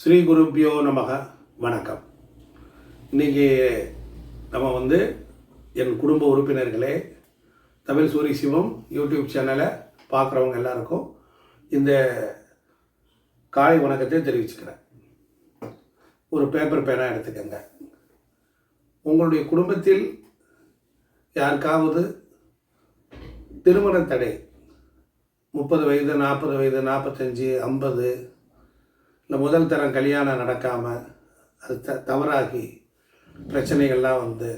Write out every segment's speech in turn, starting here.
ஸ்ரீ குருப்பியோ நமக. வணக்கம். இன்னைக்கு நம்ம வந்து என் குடும்ப உறுப்பினர்களே தமிழ் சூரி சிவம் யூடியூப் சேனலை பார்க்குறவங்க எல்லாருக்கும் இந்த காலை வணக்கத்தை தெரிவிச்சுக்கிறேன். ஒரு பேப்பர் பேனாக எடுத்துக்கங்க. உங்களுடைய குடும்பத்தில் யாருக்காவது திருமண தடை முப்பது வயது நாற்பது வயது நாற்பத்தஞ்சு ஐம்பது இந்த முதல் தரம் கல்யாணம் நடக்காமல் அது த தவறாகி பிரச்சனைகள்லாம் வந்து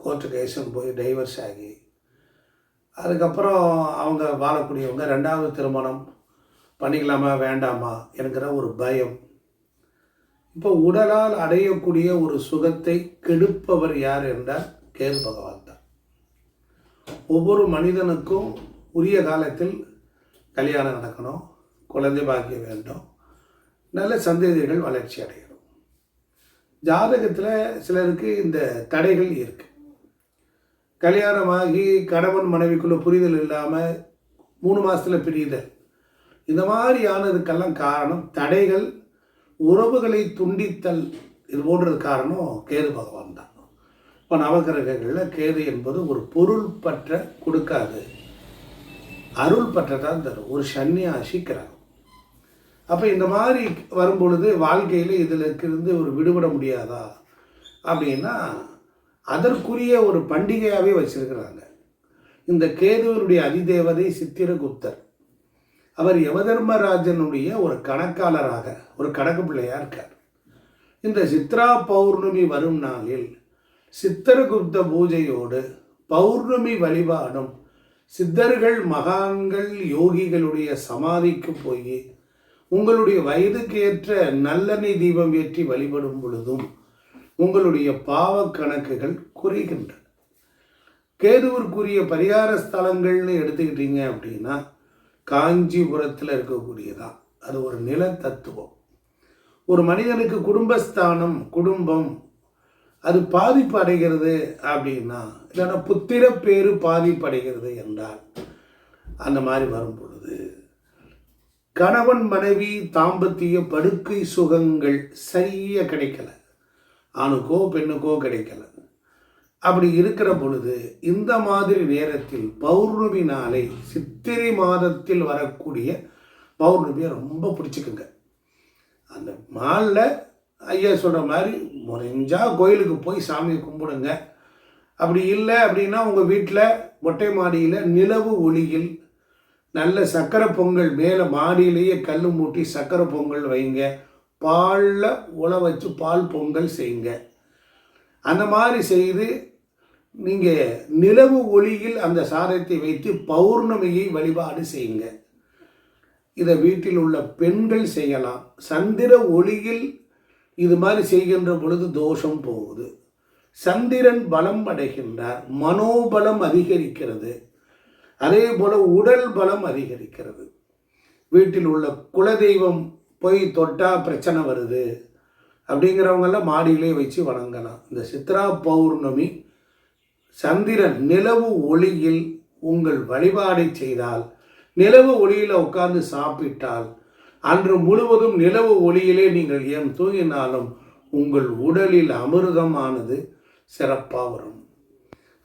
கோர்ட்டு கேஸும் போய் டைவர்ஸ் ஆகி. அதுக்கப்புறம் அவங்க வாழக்கூடியவங்க ரெண்டாவது திருமணம் பண்ணிக்கலாமா வேண்டாமா என்கிற ஒரு பயம். இப்போ உடலால் அடையக்கூடிய ஒரு சுகத்தை கெடுப்பவர் யார் என்றால் கேது பகவான் தான். ஒவ்வொரு மனிதனுக்கும் உரிய காலத்தில் கல்யாணம் நடக்கணும் குழந்தை பாக்கியம் வேண்டும். நல்ல சந்ததிகள் வளர்ச்சி அடைகிறோம் ஜாதகத்தில் சிலருக்கு இந்த தடைகள் இருக்குது கல்யாணமாகி கணவன் மனைவிக்குள்ள புரிதல் இல்லாமல் மூணு மாதத்தில் பிரிதல் இந்த மாதிரியானதுக்கெல்லாம் காரணம் தடைகள் உறவுகளை துண்டித்தல். இது போன்றது காரணம் கேது பகவான் தான். இப்போ நவகிரகங்களில் கேது என்பது ஒரு பொருள் பற்ற கொடுக்காது. அருள் பற்ற தான் தரும். ஒரு சன்னியாசி கிரகம். அப்போ இந்த மாதிரி வரும்பொழுது வாழ்க்கையில் இதில் இருந்து ஒரு விடுபட முடியாதா? அப்படின்னா அதற்குரிய ஒரு பண்டிகையாகவே வச்சுருக்கிறாங்க. இந்த கேதுவனுடைய அதிதேவதை சித்திரகுப்தர். அவர் யமதர்மராஜனுடைய ஒரு கணக்காளராக ஒரு கணக்கு பிள்ளையாக இருக்கார். இந்த சித்ரா பௌர்ணமி வரும் நாளில் சித்திரகுப்த பூஜையோடு பௌர்ணமி வழிபாடும் சித்தர்கள் மகான்கள் யோகிகளுடைய சமாதிக்கு போய் உங்களுடைய வயதுக்கு ஏற்ற நல்லெண்ணெய் தீபம் ஏற்றி வழிபடும் பொழுதும் உங்களுடைய பாவ கணக்குகள் குறைகின்றன. கேதுவிற்குரிய பரிகார ஸ்தலங்கள்னு எடுத்துக்கிட்டீங்க அப்படின்னா காஞ்சிபுரத்தில் இருக்கக்கூடியதான் அது ஒரு நில தத்துவம் ஒரு மனிதனுக்கு குடும்பஸ்தானம் குடும்பம் அது பாதிப்பு அடைகிறது அப்படின்னா இல்லைன்னா புத்திர பேரு பாதிப்பு அடைகிறது என்றால் அந்த மாதிரி வரும் பொழுது கணவன் மனைவி தாம்பத்திய படுக்கை சுகங்கள் சரியாக கிடைக்கல. ஆணுக்கோ பெண்ணுக்கோ கிடைக்கல. அப்படி இருக்கிற பொழுது இந்த மாதிரி நேரத்தில் பௌர்ணமி நாளை சித்திரை மாதத்தில் வரக்கூடிய பௌர்ணமியை ரொம்ப பிடிச்சிக்குங்க. அந்த நாளில் ஐயா சொல்கிற மாதிரி முறைஞ்சா கோயிலுக்கு போய் சாமியை கும்பிடுங்க. அப்படி இல்லை அப்படின்னா உங்கள் வீட்டில் மொட்டை மாடியில் நிலவு ஒளியில் நல்ல சக்கரை பொங்கல் மேலே மாடியிலேயே கல் மூட்டி சக்கரை பொங்கல் வைங்க. பாலில் உல வச்சு பால் பொங்கல் செய்யுங்க. அந்த மாதிரி செய்து நீங்கள் நிலவு ஒளியில் அந்த சாதத்தை வைத்து பௌர்ணமியை வழிபாடு செய்யுங்க. இதை வீட்டில் உள்ள பெண்கள் செய்யலாம். சந்திர ஒளியில் இது மாதிரி செய்கின்ற பொழுது தோஷம் போகுது. சந்திரன் பலம் அடைகின்றார். மனோபலம் அதிகரிக்கிறது. அதே போல உடல் பலம் அதிகரிக்கிறது. வீட்டில் உள்ள குலதெய்வம் போய் தொட்டால் பிரச்சனை வருது. அப்படிங்கிறவங்கெல்லாம் மாடியிலே வச்சு வணங்கலாம். இந்த சித்ரா பௌர்ணமி சந்திரன் நிலவு ஒளியில் உங்கள் வழிபாடை செய்தால் நிலவு ஒளியில் உட்கார்ந்து சாப்பிட்டால் அன்று முழுவதும் நிலவு ஒளியிலே நீங்கள் ஏன் தூங்கினாலும் உங்கள் உடலில் அமிர்தமானது சிறப்பாக வரும்.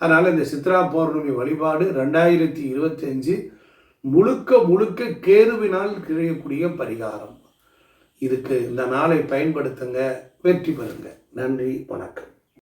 அதனால் இந்த சித்ரா பௌர்ணமி வழிபாடு ரெண்டாயிரத்தி இருபத்தஞ்சு முழுக்க முழுக்க கேதுவினால் கிடையக்கூடிய பரிகாரம். இதுக்கு இந்த நாளை பயன்படுத்துங்க. வெற்றி பெறுங்க. நன்றி. வணக்கம்.